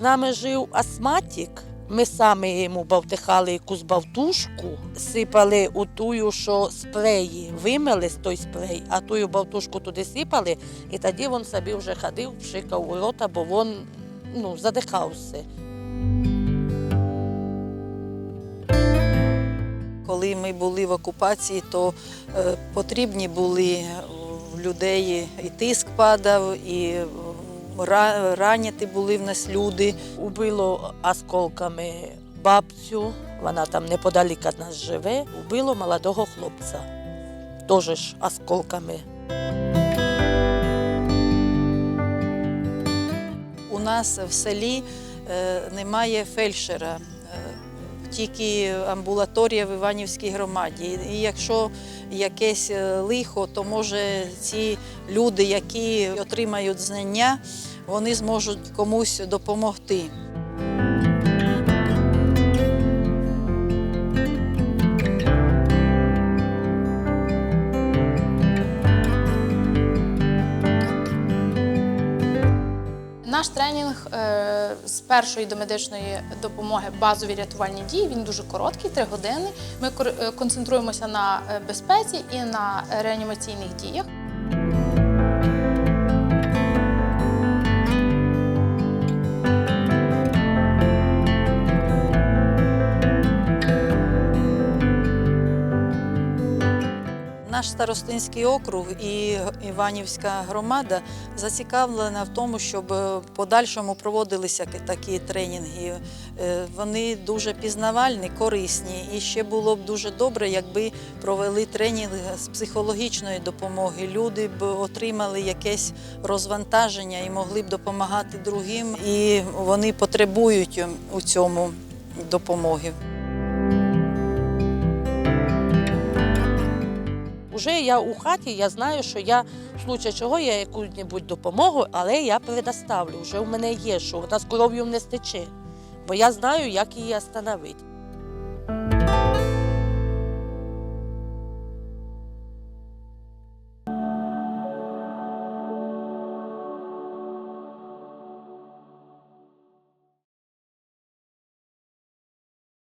нами жив астматик. Ми самі йому бавтихали якусь бавтушку, сипали у тую, що спреї, вимили з той спрей, а тую бавтушку туди сипали, і тоді він собі вже ходив, пшикав у рота, бо він ну, задихався. Коли ми були в окупації, то е, потрібні були в людей і тиск падав, і ра- раняті були в нас люди. Убило осколками бабцю, вона там неподалік від нас живе. Убило молодого хлопця, теж ж осколками. У нас в селі е, немає фельдшера, е, тільки амбулаторія в Іванівській громаді. І якщо якесь е, лихо, то може ці люди, які отримають знання, вони зможуть комусь допомогти. Наш тренінг е, з першої до медичної допомоги базові рятувальні дії. Він дуже короткий, три години. Ми е, концентруємося на е, безпеці і на реанімаційних діях. Наш старостинський округ і Іванівська громада зацікавлена в тому, щоб в подальшому проводилися такі тренінги. Е, Вони дуже пізнавальні, корисні. І ще було б дуже добре, якби провели тренінг з психологічної допомоги. Люди б отримали якесь розвантаження і могли б допомагати другим. І вони потребують у цьому допомоги. Уже я у хаті, я знаю, що я в случае чого я яку-небудь допомогу, але я предоставлю. Вже в мене є, що вона з кров'ю не стече. Бо я знаю, як її остановити.